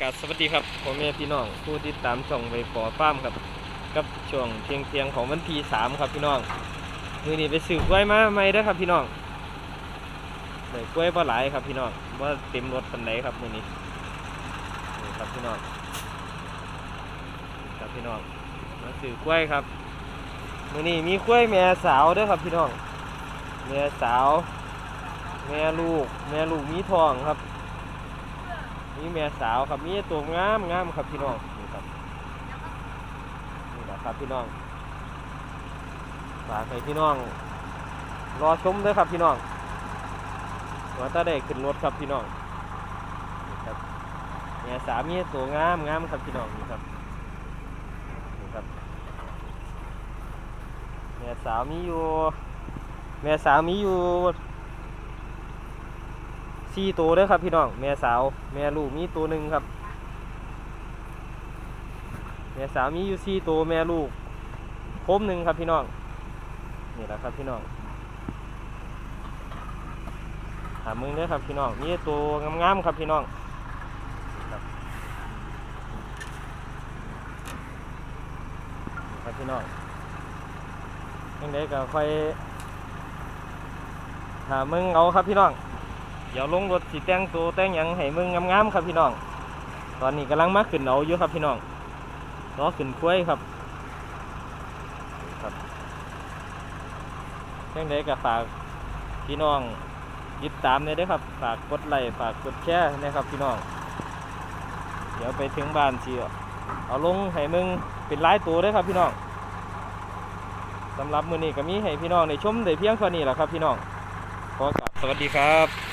กาบสวัสดีครับพ่อแม่พี่น้องผู้ติดตามช่องไวปอฟามครับกับช่วงเที่ยงเที่ยงของวันที่สามครับพี่น้องมือนี้ไปสืบกล้วยมาใหม่เด้ครับพี่น้องได้กล้วยปลาไหลครับพี่น้องว่าเต็มรถปันไหนครับมือนี้นี่ครับพี่น้องครับพี่น้องมาสืบกล้วยครับมือนี้มีกล้วยแม่สาวด้อครับพี่น้องแม่สาว แม่ลูก แม่ลูกมีทองครับ มีแม่สาวครับมีตัวงามงามครับพี่น้องนี่ครับนี่แหละครับพี่น้องฝากให้พี่น้อง รอชมด้วยครับพี่น้องว่าถ้าได้ขึ้นรถครับพี่น้องนี่ครับแม่สาวมีตัวงามงามครับพี่น้องนี่ครับนี่ครับแม่สาวมีอยู่แม่สาวมีอยู่ สี่ตัวเด้อครับพี่น้องแม่สาวแม่ลูกมีตัวหนึ่งครับแม่สาวมีอยู่สี่ตัวแม่ลูกโคมหนึ่งครับพี่น้องนี่แหละครับพี่น้องหามึงเด้อครับพี่น้องมีตัวงามๆครับพี่น้องครับนี่ครับพี่น้องยังไงก็ค่อยหามึงเอาครับพี่น้อง เดี๋ยวลงรถสีแต่งตัวแต่งยังให้มึงงามๆครับพี่น้อง ตอนนี้กำลังมาขึ้นเอาอยู่ครับพี่น้องรอขึ้นคุ้ยครับครับเช่นใดก็ฝากพี่น้องติดตามเลยด้อครับ ฝากกดไลค์ฝากกดแชร์นะครับพี่น้อง เดี๋ยวไปถึงบ้านสิเอาลงให้มึงเป็นหลายตัวด้อครับพี่น้องสำหรับมือนี้ก็มีให้พี่น้องได้ชมได้เพียงเท่านี้แหละครับพี่น้องขอกราบสวัสดีครับ